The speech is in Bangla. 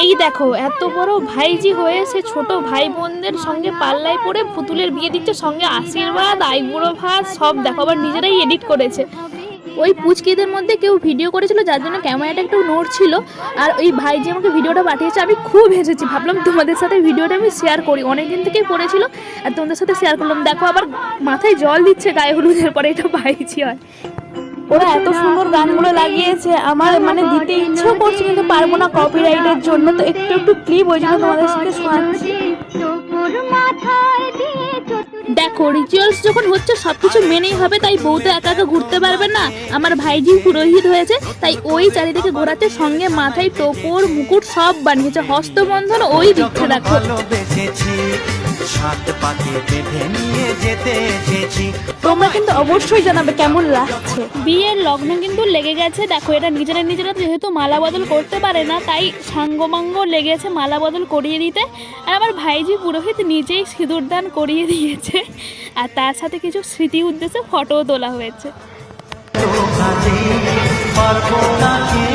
এই দেখো, এত বড় ভাইজি হয়েছে ছোট ভাই বোনদের সঙ্গে পাল্লায় পড়ে পুতুলের বিয়ে দিচ্ছে, সঙ্গে আশীর্বাদ আইবুড়ো ভাত, সব দেখো, আবার নিজেরাই এডিট করেছে। ওই পুচকিদের মধ্যে কেউ ভিডিও করেছিল, যার জন্য ক্যামেরাটা একটু নড়ছিল, আর ওই ভাই যে আমাকে ভিডিওটা পাঠিয়েছে, আমি খুব হেসেছি, ভাবলাম তোমাদের সাথে ভিডিওটা আমি শেয়ার করি অনেক দিন থেকেই পড়েছিল, আর তোমাদের সাথে শেয়ার করলাম। দেখো, আবার মাথায় জল দিচ্ছে, গায়ে হলুদের পরে, এটা ভাইজি হয়। ওরা এত সুন্দর গানগুলো লাগিয়েছে আমার মানে দিতে ইচ্ছেও করছে কিন্তু পারব না কপিরাইটের জন্য। তো একটু একটু ক্লিপ ওই জন্য তোমাদের সাথে শোনাচ্ছি। দেখো রিচুয়ালস যখন হচ্ছে সবকিছু মেনেই হবে তাই বউ তো একা একা ঘুরতে পারবে না। আমার ভাইজি পুরোহিত হয়েছে তাই ওই চারিদিকে ঘোরাচ্ছে সঙ্গে মাথায় টোপর মুকুট সব বানিয়েছে। হস্তবন্ধন ওই দিচ্ছে দেখো সাত পাকে বেঁধে নিয়ে যেতে এসেছি তোমরা কিন্তু অবশ্যই জানাবে কেমন লাগছে। বিয়ের লগ্ন কিন্তু লেগে গেছে। দেখো এটা নিজেরা নিজেরা যেহেতু মালা বদল করতে পারে না তাই সাঙ্গমাঙ্গ লেগেছে মালা বদল করিয়ে দিতে। আর আমার ভাইজি পুরোহিত নিজেই সিঁদুর দান করিয়ে দিয়েছে। আর তার সাথে কিছু স্মৃতি উদ্দেশ্যে ফটোও তোলা হয়েছে। পারব না কি